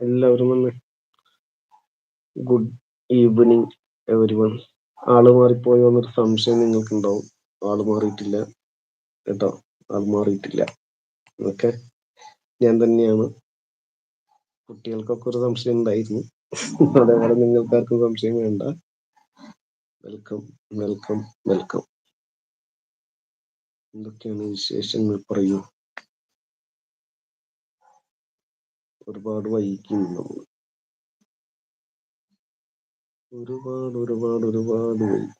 എല്ലാവരും വന്ന് good evening everyone ആൾ മാറിപ്പോയോ എന്നൊരു സംശയം നിങ്ങൾക്കുണ്ടാവും. ആൾ മാറിയിട്ടില്ല. കേട്ടോ ആൾ മാറിയിട്ടില്ല. ഓക്കെ ഞാൻ തന്നെയാണ്. കുട്ടികൾക്കൊക്കെ ഒരു സംശയം ഉണ്ടായിരുന്നു. അതേപോലെ നിങ്ങൾക്കാർക്കും സംശയം വേണ്ട. Welcome welcome welcome. എന്തൊക്കെയാണ് വിശേഷങ്ങൾ? പറയൂ. ഒരുപാട് വൈകിക്കുന്നു നമ്മൾ ഒരുപാട് ഒരുപാട് ഒരുപാട് വൈകി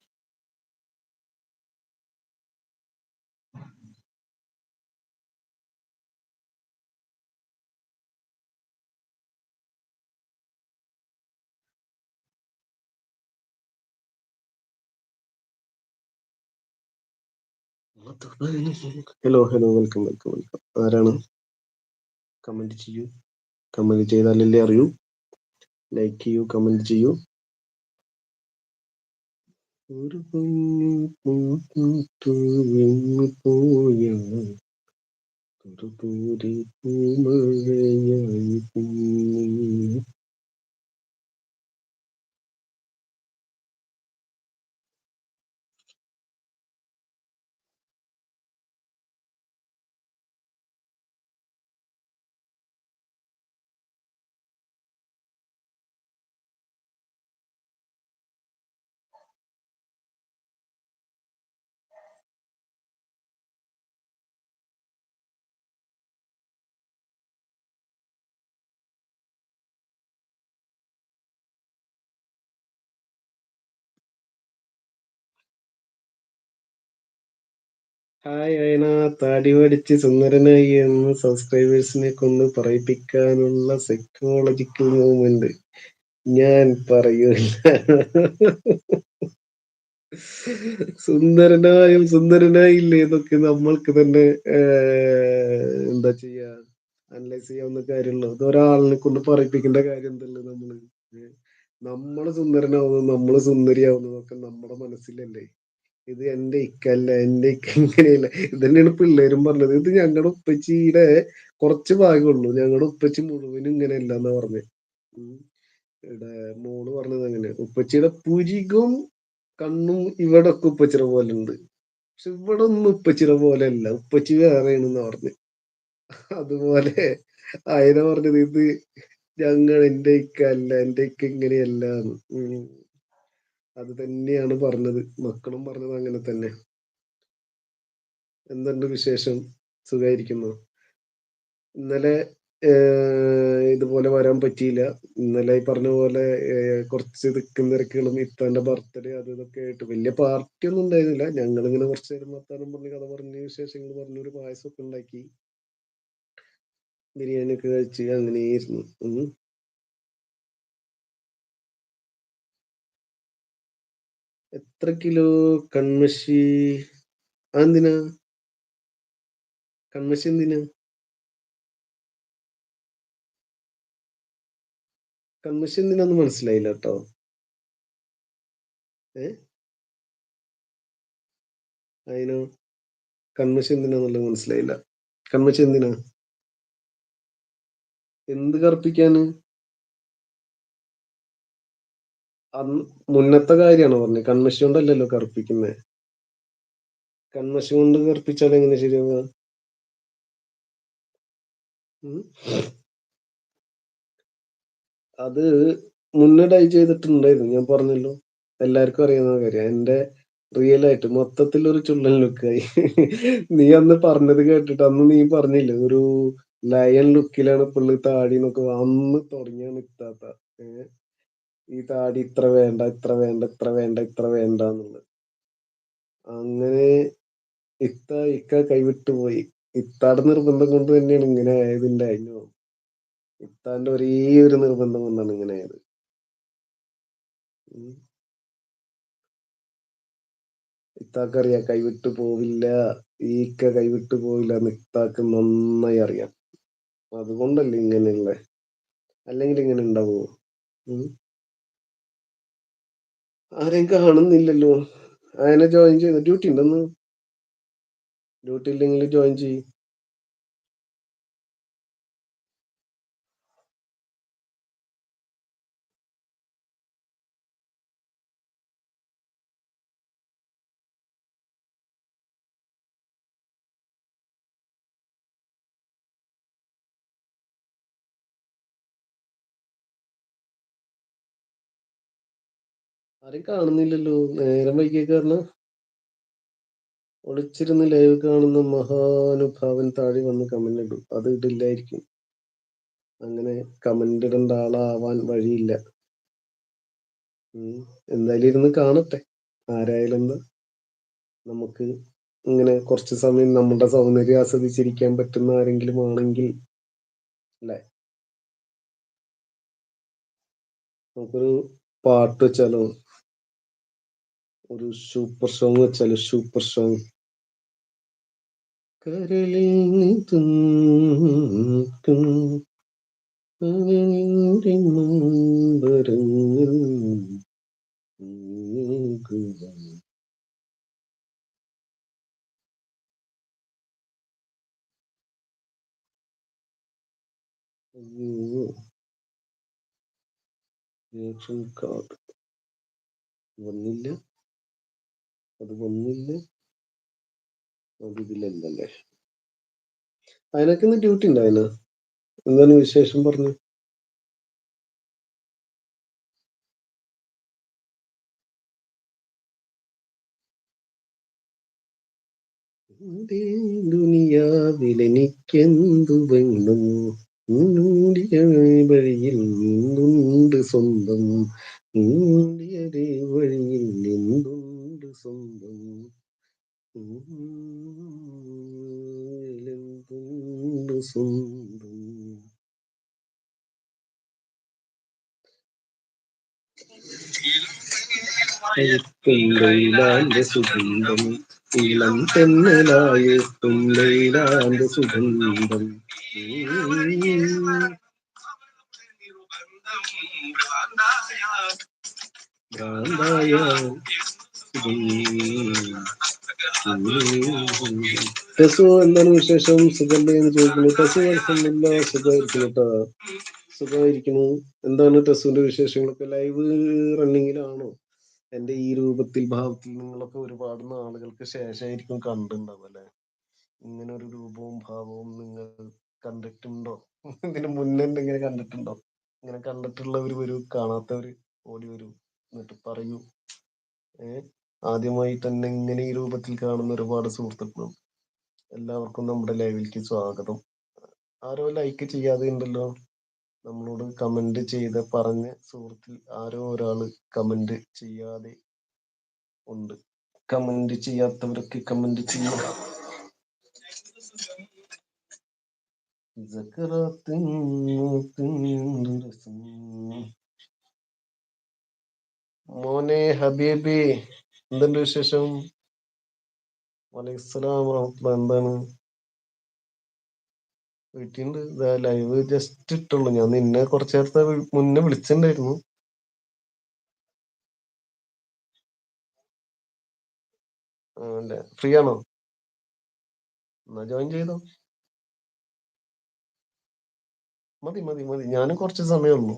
hello hello welcome welcome welcome ആരാണ്? കമന്റ് ചെയ്യൂ. കമന്റ് ചെയ്താലല്ലേ അറിയൂ ലൈക്ക് ചെയ്യൂ കമന്റ് ചെയ്യൂ ഒരു കുഞ്ഞു പൂത്തു പോയ ഒരു പൂരി പൂമഴയായി പൊങ്ങി. ഹായ് അയന താടി പഠിച്ച് സുന്ദരനായി എന്ന് സബ്സ്ക്രൈബേഴ്സിനെ കൊണ്ട് പറയിപ്പിക്കാനുള്ള സൈക്കോളജിക്കൽ മൂവ്മെന്റ് ഞാൻ പറയൂല സുന്ദരനായും സുന്ദരനായില്ലേ എന്നൊക്കെ നമ്മൾക്ക് തന്നെ എന്താ ചെയ്യാ അനലൈസ് ചെയ്യാവുന്ന കാര്യമുള്ളൂ. ഇത് ഒരാളിനെ കൊണ്ട് പറയിപ്പിക്കേണ്ട കാര്യം എന്തല്ലേ നമ്മൾ? നമ്മൾ സുന്ദരനാവുന്നതും നമ്മൾ സുന്ദരിയാവുന്നതും ഒക്കെ നമ്മുടെ മനസ്സിലല്ലേ? ഇത് എന്റെ ഇക്കല്ല എന്റെ ഇക്ക ഇങ്ങനെയല്ല. ഇത് തന്നെയാണ് പിള്ളേരും പറഞ്ഞത്. ഇത് ഞങ്ങളുടെ ഉപ്പച്ചിയുടെ കുറച്ച് ഭാഗമുള്ളൂ ഞങ്ങളുടെ ഉപ്പച്ചി മുഴുവനും ഇങ്ങനെയല്ല എന്നാ പറഞ്ഞത് ഇവിടെ മോൾ പറഞ്ഞത് അങ്ങനെ. ഉപ്പച്ചിയുടെ പുരികും കണ്ണും ഇവിടെ ഒക്കെ ഉപ്പച്ചിയുടെ പോലെ ഉണ്ട്. പക്ഷെ ഇവിടെ ഒന്നും ഉപ്പച്ചിയുടെ പോലെ അല്ല ഉപ്പച്ചി വേറെയാണെന്ന് പറഞ്ഞു. അതുപോലെ അയന പറഞ്ഞത് ഇത് ഞങ്ങൾ എന്റെ ഇക്ക അല്ല എന്റെ ഇക്ക ഇങ്ങനെയല്ല. അത് തന്നെയാണ് പറഞ്ഞത്. മക്കളും പറഞ്ഞത് അങ്ങനെ തന്നെ. എന്തുണ്ട് വിശേഷം? സുഖായിരിക്കുന്നു? ഇന്നലെ ഇതുപോലെ വരാൻ പറ്റിയില്ല. ഇന്നലെ ഈ പറഞ്ഞ പോലെ കുറച്ച് തിക്കും തിരക്കുകളും ഇത്താന്റെ ബർത്ത്ഡേ അത് ഇതൊക്കെ ആയിട്ട് വലിയ പാർട്ടി ഒന്നും ഉണ്ടായിരുന്നില്ല. ഞങ്ങൾ ഇങ്ങനെ കുറച്ച് നേരം വർത്താനം പറഞ്ഞ് കഥ പറഞ്ഞ് വിശേഷങ്ങൾ പറഞ്ഞു ഒരു പായസമൊക്കെ ഉണ്ടാക്കി ബിരിയാണി ഒക്കെ കഴിച്ച് ഉം. എത്ര കിലോ കൺമഷി? അതെന്തിനാ? കൺമഷി എന്തിനാ? കൺമഷി എന്തിനാന്ന് മനസ്സിലായില്ല കേട്ടോ. ഏ? അതിനോ കൺമഷി എന്തിനാന്നുള്ളത് മനസ്സിലായില്ല. കൺമഷി എന്തിനാ? എന്ത് കറുപ്പിക്കാന്? മുന്നത്തെ കാര്യമാണ് പറഞ്ഞത് കൺമശി കൊണ്ടല്ലല്ലോ കറുപ്പിക്കുന്നത് കൺമശി കൊണ്ട് കറുപ്പിച്ചാൽ എങ്ങനെ ശരിയാവുക? അത് മുന്നേ ഡൈ ചെയ്തിട്ടുണ്ടായിരുന്നു. ഞാൻ പറഞ്ഞല്ലോ. എല്ലാവർക്കും അറിയാവുന്ന കാര്യം. എന്റെ റിയൽ ആയിട്ട് മൊത്തത്തിൽ ഒരു ചുള്ളൻ ലുക്കായി നീ അന്ന് പറഞ്ഞത് കേട്ടിട്ട് അന്ന് നീ പറഞ്ഞില്ല ഒരു ലയൺ ലുക്കിലാണ് പുള്ളി താടി എന്നൊക്കെ അന്ന് തുടങ്ങിയാണ് ഇത്താത്ത. ഏ? ഈ താടി ഇത്ര വേണ്ട ഇത്ര വേണ്ട ഇത്ര വേണ്ട ഇത്ര വേണ്ട എന്നുള്ളത്. അങ്ങനെ ഇത്ത ഇക്ക കൈവിട്ടു പോയി. ഇത്താടെ നിർബന്ധം കൊണ്ട് തന്നെയാണ് ഇങ്ങനെ ആയതിന്റെ അഞ്ഞോ ഇത്താന്റെ ഒരേ ഒരു നിർബന്ധം കൊണ്ടാണ് ഇങ്ങനെ ആയത്. ഇത്താക്കറിയാം കൈവിട്ടു പോവില്ല ഈക്ക കൈവിട്ടു പോവില്ല എന്ന് ഇത്താക്ക് നന്നായി അറിയാം. അതുകൊണ്ടല്ലേ ഇങ്ങനെയുള്ള? അല്ലെങ്കിൽ ഇങ്ങനെ ഉണ്ടാവുമോ. ആരെയും കാണുന്നില്ലല്ലോ. അങ്ങനെ ജോയിൻ ചെയ്തു ഡ്യൂട്ടി ഉണ്ടെന്ന് ഡ്യൂട്ടി ഇല്ലെങ്കിൽ ജോയിൻ ചെയ്യും. ആരും കാണുന്നില്ലല്ലോ. നേരം വൈകിയ കാരണം ഒളിച്ചിരുന്ന് ലൈവ് കാണുന്ന മഹാനുഭാവൻ താഴെ വന്ന് കമന്റ് ഇടും. അത് ഇടില്ലായിരിക്കും അങ്ങനെ കമന്റ് ഇടേണ്ട ആളാവാൻ വഴിയില്ല. എന്തായാലും ഇരുന്ന് കാണട്ടെ. ആരായാലും നമുക്ക് ഇങ്ങനെ കുറച്ച് സമയം നമ്മുടെ സൗന്ദര്യം ആസ്വദിച്ചിരിക്കാൻ പറ്റുന്ന ആരെങ്കിലും ആണെങ്കിൽ അല്ലേ? നമുക്കൊരു പാട്ട് വെച്ചാലോ? ഒരു സൂപ്പർ സോങ് വെച്ചാൽ സൂപ്പർ സോങ് കരളിൽ ഒന്നില്ല അത് വന്നില്ല അതിനൊക്കെ ഇന്ന് ഡ്യൂട്ടി ഉണ്ടായില്ല എന്താണ് വിശേഷം പറഞ്ഞു? ദുനിയാവിലെനിക്കെന്തു വേണം? വഴിയിൽ നിന്നുണ്ട് സ്വന്തം ലൈലാന്റെ സുഗന്ധം. ഇളം തെന്നലായെത്തും ലൈലാന്റെ സുഗന്ധം. ഭ്രാന്തായ എന്താണ് വിശേഷം? സുഖല്ലേ എന്ന് ചോദിക്കുന്നു. ടെസു കുഴപ്പമൊന്നുമില്ല സുഖമായിരിക്കുന്നു സുഖമായിരിക്കുന്നു. എന്താണ് ടെസുവിന്റെ വിശേഷങ്ങളൊക്കെ? ലൈവ് റണ്ണിങ്ങിലാണോ എന്റെ ഈ രൂപത്തിൽ ഭാവത്തിൽ നിങ്ങളൊക്കെ ഒരുപാട് നാളുകൾക്ക് ശേഷമായിരിക്കും കണ്ടിട്ടുണ്ടാവും അല്ലെ? ഇങ്ങനെ ഒരു രൂപവും ഭാവവും നിങ്ങൾ കണ്ടിട്ടുണ്ടോ? ഇതിന് മുന്നേ എന്തെങ്കിലും കണ്ടിട്ടുണ്ടോ? ഇങ്ങനെ കണ്ടിട്ടുള്ളവർ വരൂ കാണാത്തവര് ഓടി വരൂ എന്നിട്ട് പറയൂ. ഏ? ആദ്യമായി തന്നെ ഇങ്ങനെ ഈ രൂപത്തിൽ കാണുന്ന ഒരുപാട് സുഹൃത്തുക്കളുണ്ട് എല്ലാവർക്കും നമ്മുടെ ലൈവിലേക്ക് സ്വാഗതം. ആരോ ലൈക്ക് ചെയ്യാതെ ഉണ്ടല്ലോ നമ്മളോട് കമന്റ് ചെയ്ത് പറഞ്ഞ സുഹൃത്തിൽ ആരോ ഒരാൾ കമന്റ് ചെയ്യാതെ ഉണ്ട്. കമന്റ് ചെയ്യാത്തവരൊക്കെ കമന്റ് രസം. മോനെ ഹബീബി എന്തുണ്ട് വിശേഷം? വറഹ്മത്തുള്ളാഹി എന്താണ് വീട്ടിലുണ്ട്. ഇതാ ലൈവ് ജസ്റ്റ് ഇട്ടുള്ളൂ. ഞാൻ നിന്നെ കുറച്ചു നേരത്തെ മുന്നേ വിളിച്ചിട്ടുണ്ടായിരുന്നു അല്ലേ ഫ്രീ ആണോ? എന്നാ ജോയിൻ ചെയ്തോ. മതി മതി മതി. ഞാനും കുറച്ച് സമയമുള്ളൂ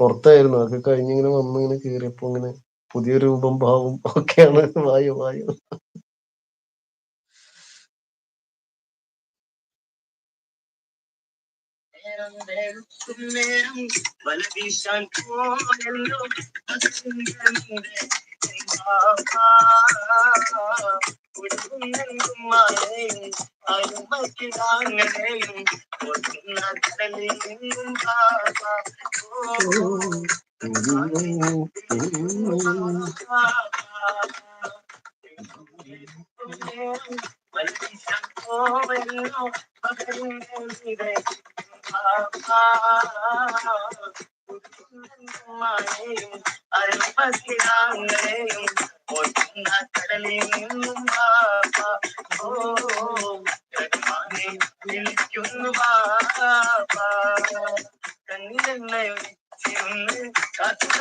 പുറത്തായിരുന്നു. അതൊക്കെ കഴിഞ്ഞിങ്ങനെ വന്നിങ്ങനെ കേറിയപ്പോ ഇങ്ങനെ പുതിയ രൂപം ഭാവം ഒക്കെയാണ്. വായു വായു. വലതീശാൻ പോയല്ലോ അരുമക്കിടാങ്ങനെയും വലതീശാൻ പോയല്ലോ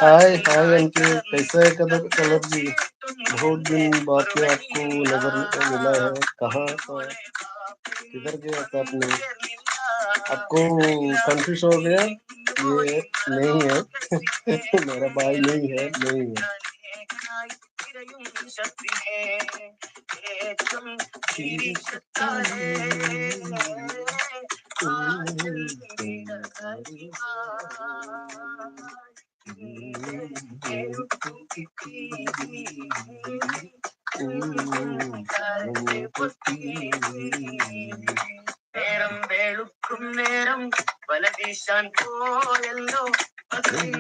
हाय हाय अंकिल, कैसा है कदर कलर जी? बहुत दिन बाद आपको नज़र मिला है। कहाँ किधर गया था आपने? आपको कंफ्यूज हो गया ये नहीं है मेरा भाई नहीं है नहीं है Thank you. നേരം വേളുക്കും നേരം വലതീശാൻ പോയല്ലോ. പോയല്ലോ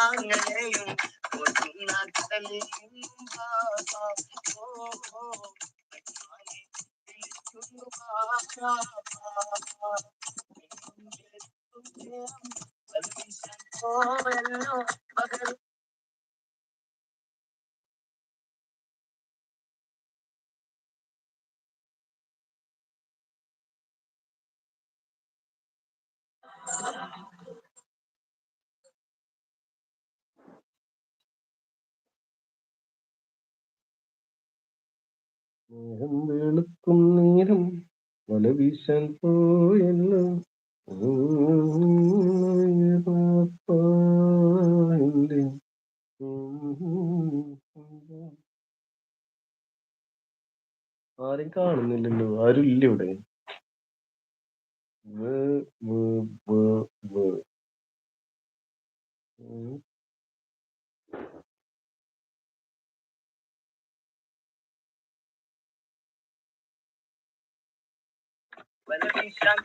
അനുമതി വീശാൻ പോയല്ലോ പാപ്പാ എന്റെ. ആരും കാണുന്നില്ലല്ലോ. ആരും ഇല്ല ഇവിടെ.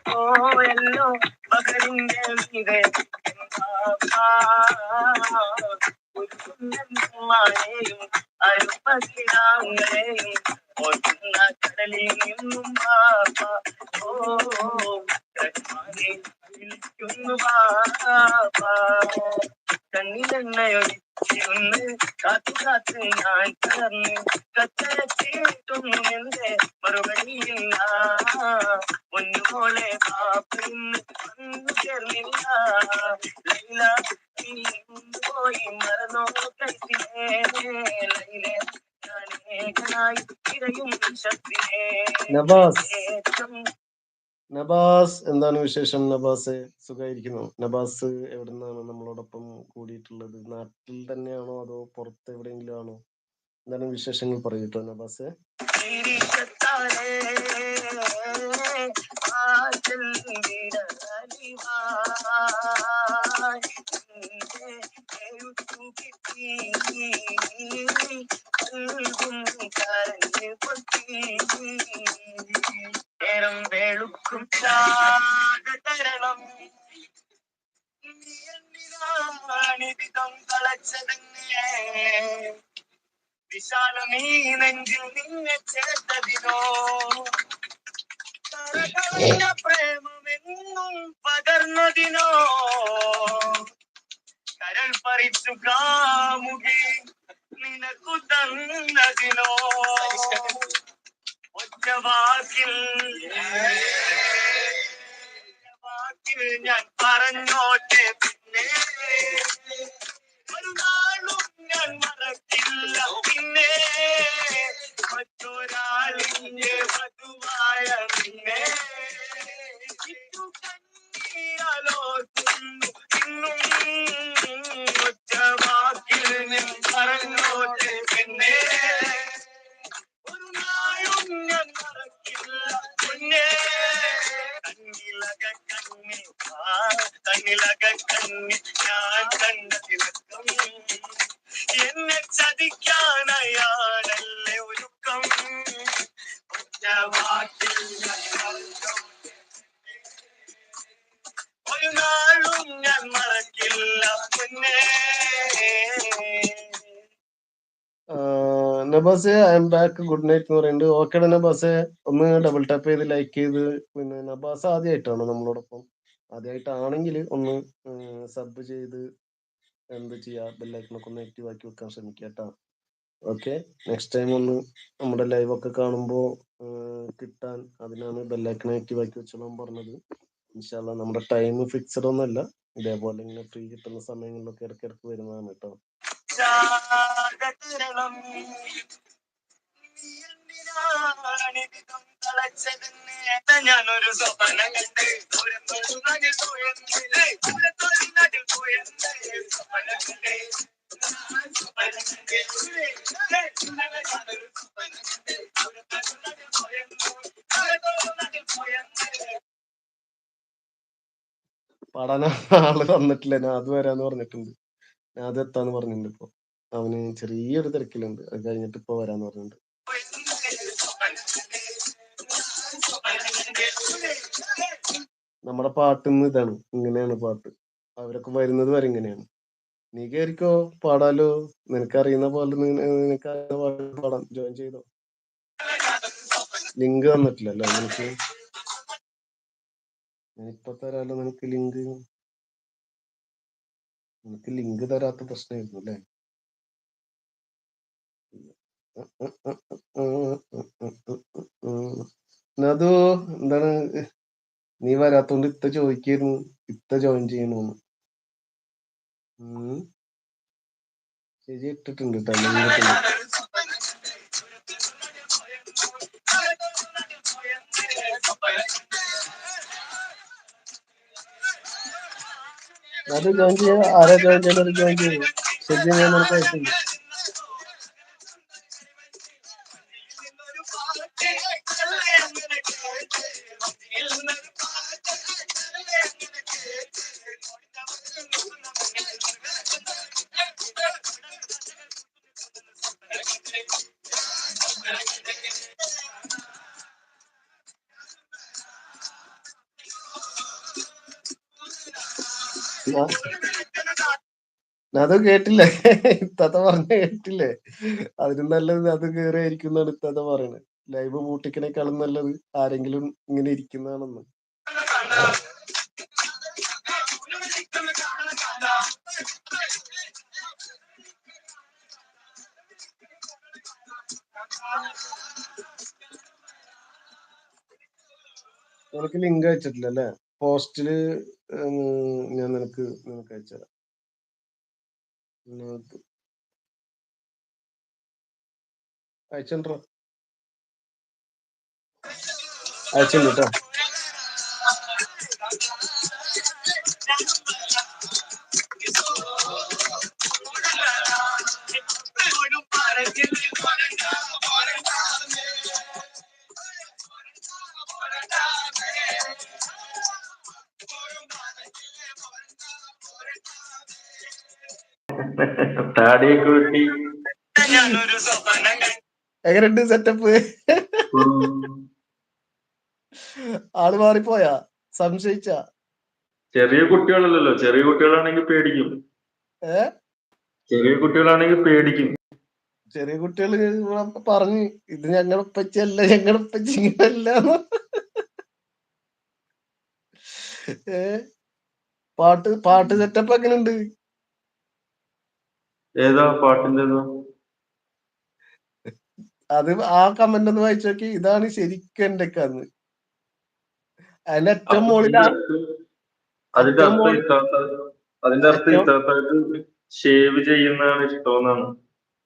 പോയല്ലോ പകലിന്റെ മീതെ അരുമക്കിടാങ്ങളെയും ഒതുങ്ങ കടലിൽ നിന്നും ബാപ്പാ. ഓ, ഓ, ഭഗവാനെ വിളിക്കുന്നു കണ്ണിലെണ്ണയൊഴിച്ചിരുന്ന് കാത്തു കാത്ത് ഞാൻ തളർന്ന്. കത്തരച്ചിട്ടൊന്നും എന്റെ മറുപടിയില്ല ഒന്നുപോലെ പാപ്പിന്ന് വന്നു ചേർന്നില്ല. ലൈല നീ പോയി മറന്നോ കൈസിനെ ലൈലെ നവാസ്. നബാസ് എന്താണ് വിശേഷം നബാസ്? സുഖമായിരിക്കുന്നു നബാസ് എവിടെ നിന്നാണ് നമ്മളോടൊപ്പം കൂടിയിട്ടുള്ളത്? നാട്ടിൽ തന്നെയാണോ അതോ പുറത്ത് എവിടെയെങ്കിലും ആണോ? എന്താണ് വിശേഷങ്ങൾ പറയൂട്ടോ നബാസ്? തിരിച്ചത്താലേ നേരം വെളുക്കും തരണം. വിശാലമീ നെഞ്ചിൽ നിന്നെ ചേർത്തതിനോ? പ്രേമമെന്നും പകർന്നതിനോ? കരൾ പറിച്ചു കാമുകി നിനക്കു തന്നതിനോ ഒറ്റ വാക്കിൽ ഒറ്റ വാക്കിൽ ഞാൻ പറഞ്ഞോട്ടെ പിന്നെ കണ്ണിലക കണ്ണി ഞാൻ കണ്ട എന്നെ ഒരുക്കം? വാക്കിൽ ഞാൻ പറഞ്ഞോട്ടെ. ഒരു നാളും ഞാൻ മറക്കില്ല പിന്നെ. നബാസെ I'm back good night എന്ന് പറയുന്നുണ്ട്. ഓക്കേടാ നബാസെ ഒന്ന് ഡബിൾ ടാപ്പ് ചെയ്ത് ലൈക്ക് ചെയ്ത് പിന്നെ നബാസ് ആദ്യമായിട്ടാണോ നമ്മളോടൊപ്പം? ആദ്യമായിട്ടാണെങ്കിൽ ഒന്ന് സബ് ചെയ്ത് എന്ത് ചെയ്യാ ബെല്ലൈക്കണൊക്കെ ഒന്ന് ആക്റ്റീവ് ആക്കി വെക്കാൻ ശ്രമിക്കുക കേട്ടോ ഓക്കെ നെക്സ്റ്റ് ടൈം ഒന്ന് നമ്മുടെ ലൈവ് ഒക്കെ കാണുമ്പോൾ കിട്ടാൻ അതിനാണ് ബെല്ലൈക്കൺ ആക്റ്റീവ് ആക്കി വെച്ചോളാൻ പറഞ്ഞത്. ഇൻഷാല്ല നമ്മുടെ ടൈം ഫിക്സഡ് ഒന്നുമല്ല ഇതേപോലെ ഇങ്ങനെ ഫ്രീ കിട്ടുന്ന സമയങ്ങളിലൊക്കെ ഇടയ്ക്ക് ഇടയ്ക്ക് വരുന്നതാണ് കേട്ടോ ദൂരത്തൊരു നാട്ടിൽ ആൾ തന്നിട്ടില്ല. ഞാൻ അത് വരാന്ന് പറഞ്ഞിട്ടുണ്ട്. ഞാൻ അത് എത്താന്ന് പറഞ്ഞിട്ടുണ്ട് ഇപ്പൊ. അവന് ചെറിയൊരു തിരക്കിലുണ്ട്. അത് കഴിഞ്ഞിട്ട് ഇപ്പൊ വരാന്ന് പറഞ്ഞിട്ടുണ്ട്. നമ്മുടെ പാട്ടിന്ന് ഇതാണ് ഇങ്ങനെയാണ് പാട്ട്. അവരൊക്കെ വരുന്നത് വരെ ഇങ്ങനെയാണ്. നീ കേറിക്കോ പാടാലോ. നിനക്കറിയുന്ന പോലെ നിനക്കറിയുന്ന പോലെ പാടാം ജോയിൻ ചെയ്തോ. ലിങ്ക് തന്നിട്ടില്ലല്ലോ നിനക്ക്? ഞാനിപ്പൊ തരാലോ നിനക്ക് ലിങ്ക്? നിനക്ക് ലിങ്ക് തരാത്ത പ്രശ്നമായിരുന്നു അല്ലേ? നതു എന്താണ്? നീ വരാത്തോണ്ട് ഇത്ത ചോദിക്കായിരുന്നു. ഇത്ത ജോയിൻ ചെയ്യണോന്ന്. ശരി ഇട്ടിട്ടുണ്ട് കേട്ടോ അത് ജോയിൻ ചെയ്യാൻ ജോയിൻ ചെയ്യുന്നത് ജോയിൻ ചെയ്യും. ശരി ഞാൻ നമുക്ക് അത് കേട്ടില്ലേ? ഇത്താത്ത പറഞ്ഞ കേട്ടില്ലേ? അതിനും നല്ലത് അത് കേറിയായിരിക്കും എന്നാണ് ഇത്താത്ത പറയണത് ലൈവ് പൂട്ടിക്കണേക്കാളും നല്ലത് ആരെങ്കിലും ഇങ്ങനെ ഇരിക്കുന്നതാണെന്ന്. നിനക്ക് ലിങ്ക് അയച്ചിട്ടില്ല അല്ലേ പോസ്റ്റിൽ ഞാൻ നിനക്ക് നിനക്ക് അയച്ചുതരാം അയച്ചോ അയച്ചോ താടിയൊക്കെ വെട്ടി. എങ്ങനെയുണ്ട് സെറ്റപ്പ് ആൾ മാറിപ്പോയാ? സംശയിച്ച? ചെറിയ കുട്ടികളല്ലല്ലോ. ചെറിയ കുട്ടികളാണെങ്കിൽ പേടിക്കും. ഏ? ചെറിയ കുട്ടികളാണെങ്കിൽ പേടിക്കും. ചെറിയ കുട്ടികൾ പറഞ്ഞു ഇത് ഞങ്ങളുടെ ഉപ്പച്ചി ഇങ്ങനല്ല ഏ? പാട്ട് പാട്ട് സെറ്റപ്പ് എങ്ങനെയുണ്ട്? ഏതാ പാട്ടിന്റെ അത് ആ കമന്റ് ഒന്ന് വായിച്ചു നോക്കി. ഇതാണ് ശരിക്കും എന്റെ കന്ന് അതിന്റെ ഏറ്റവും മുകളിൽ അതിന്റെ അർത്ഥം അതിന്റെ അർത്ഥം ഏറ്റവും- ഷേവ് ചെയ്യുന്നതാണ് ഇഷ്ടമെന്നാണ്.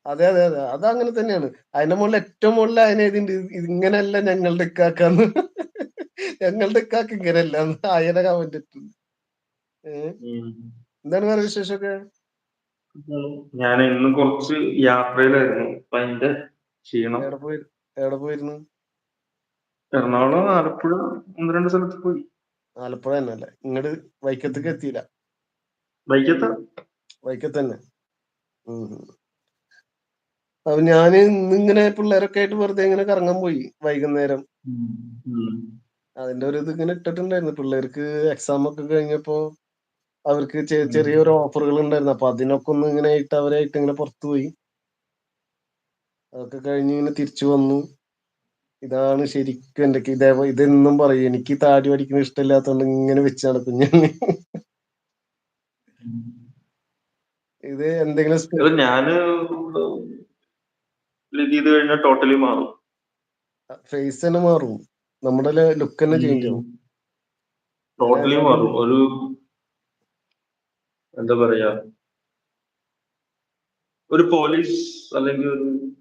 അതെ അതെ അതെ. അത് അങ്ങനെ തന്നെയാണ്. അതിന്റെ മുകളിൽ ഏറ്റവും മുകളിൽ അതിന് എഴുതിണ്ട് ഇങ്ങനെയല്ല ഞങ്ങളുടെ ഇക്കാക്കാന്ന്. ഞങ്ങളുടെ ഇക്കാക്ക് ഇങ്ങനെയല്ല അയന കമന്റ് ഇട്ടുണ്ട്. എന്താണ് വേറെ വിശേഷമൊക്കെ? ഞാൻ ഇന്ന് കുറച്ച് യാത്രയിലായിരുന്നു. അപ്പൊ അതിന്റെ ക്ഷീണം. എവിടെ പോയി എവിടെ പോയിരുന്നു? എറണാകുളം ആലപ്പുഴ ഒന്ന് രണ്ട് സ്ഥലത്ത് പോയി. ആലപ്പുഴ തന്നെ അല്ലേ? ഇങ്ങോട്ട് വൈക്കത്തേക്ക് എത്തിയില്ല? വൈക്കത്ത്? വൈക്കത്ത് തന്നെ. അപ്പൊ ഞാൻ ഇന്നിങ്ങനെ പിള്ളേരൊക്കെ ആയിട്ട് വെറുതെ ഇങ്ങനെ കറങ്ങാൻ പോയി വൈകുന്നേരം. അതിന്റെ ഒരു ഇത് ഇങ്ങനെ ഇട്ടിട്ടുണ്ടായിരുന്നു. പിള്ളേർക്ക് എക്സാം ഒക്കെ കഴിഞ്ഞപ്പോ അവർക്ക്. ചെറിയൊരു ഓഫറുകൾ ഉണ്ടായിരുന്നു അപ്പൊ അതിനൊക്കെ ഒന്ന് ഇങ്ങനെ ആയിട്ട് അവരായിട്ട് ഇങ്ങനെ പുറത്തു പോയി. അതൊക്കെ കഴിഞ്ഞ് ഇങ്ങനെ തിരിച്ചു വന്നു. ഇതാണ് ശരിക്കും എന്റെ ഇതേ ഇതെന്നും പറയും. എനിക്ക് താടി പഠിക്കുന്ന ഇഷ്ടമില്ലാത്തതുകൊണ്ട് ഇങ്ങനെ വെച്ച് നടക്കും ഞാൻ ഇത് എന്തെങ്കിലും ഞാൻ ഇത് ചെയ്ത് കഴിഞ്ഞാൽ ടോട്ടലി മാറും. ഫേസ് തന്നെ മാറും. നമ്മുടെ ലുക്ക് തന്നെ ചേഞ്ച് ആവും. ടോട്ടലി മാറും. ഒരു എന്താ പറയാ? ഒരു പോലീസ് അല്ലെങ്കിൽ ഒരു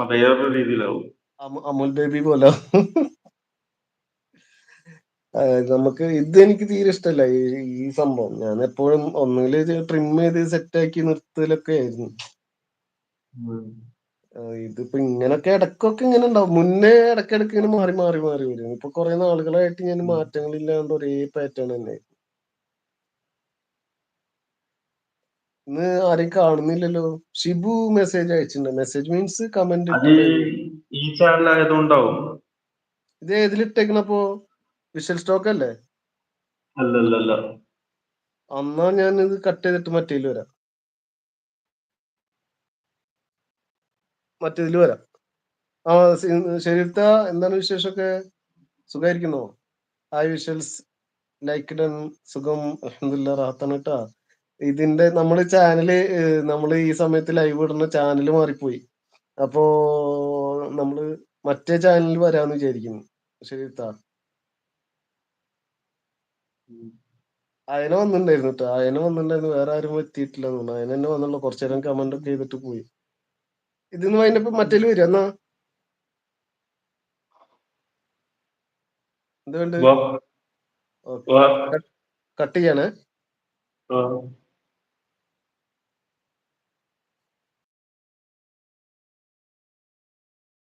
വേറൊരു രീതിയിലാവും. അമു- അമുൽ ബേബി പോലെ. നമുക്ക് ഇത് എനിക്ക് തീരെ ഇഷ്ടമല്ല ഈ സംഭവം. ഞാൻ എപ്പോഴും ഒന്നുകിൽ ട്രിം ചെയ്ത് സെറ്റ് ആക്കി നിർത്തലൊക്കെ ആയിരുന്നു. ഇതിപ്പോ ഇങ്ങനൊക്കെ ഇടക്കൊക്കെ ഇങ്ങനെ ഉണ്ടാവും. മുന്നേ ഇടക്കിടക്ക് ഇങ്ങനെ മാറി മാറി മാറി വരും. ഇപ്പൊ കുറെ നാളുകളായിട്ട് ഞാൻ മാറ്റങ്ങളില്ലാണ്ട് ഒരേ പാറ്റേൺ തന്നെ. ഇന്ന് ആരും കാണുന്നില്ലല്ലോ. ഷിബു മെസ്സേജ് അയച്ചിട്ടുണ്ട്. മെസ്സേജ് മീൻസ് കമന്റ് ഈ ചാനൽ ആയതുകൊണ്ടാവും. ഇത് ഏതിലിട്ടേക്കണപ്പോ വിഷ്വൽ സ്റ്റോക്ക് അല്ലേ? അല്ലല്ലല്ല. അന്നാ ഞാൻ ഇത് കട്ട് ചെയ്തിട്ട് മറ്റേതിൽ വരാം. മറ്റേതിൽ വരാം. ആ ശരീരത്ത എന്താണ് വിശേഷമൊക്കെ? സുഖമായിരിക്കുന്നോ ഹായ് വിഷ്വൽസ്. ലൈക്ക് ഡൺ സുഖം. അലഹമില്ല റാത്താണ് കേട്ടാ ഇതിന്റെ നമ്മൾ ചാനൽ നമ്മൾ ഈ സമയത്ത് ലൈവ് ഇടുന്ന ചാനൽ മാറിപ്പോയി. അപ്പോ നമ്മൾ മറ്റേ ചാനലിൽ വരാന്ന് വിചാരിക്കുന്നു. ശരിത്ത അയന വന്നിട്ടുണ്ടായിരുന്നു കേട്ടോ അയന വന്നിട്ടുണ്ടായിരുന്നു വേറെ ആരും എത്തിയിട്ടില്ല തോന്നുന്നു. അയന തന്നെ വന്നുള്ളൂ. കുറച്ചു നേരം കമന്റ് ഒക്കെ ചെയ്തിട്ട് പോയി. ഇതിന്ന് അതിന്റെ മറ്റേൽ വരും എന്നാ? എന്താ വേണ്ടത് കട്ട് ചെയ്യണേ.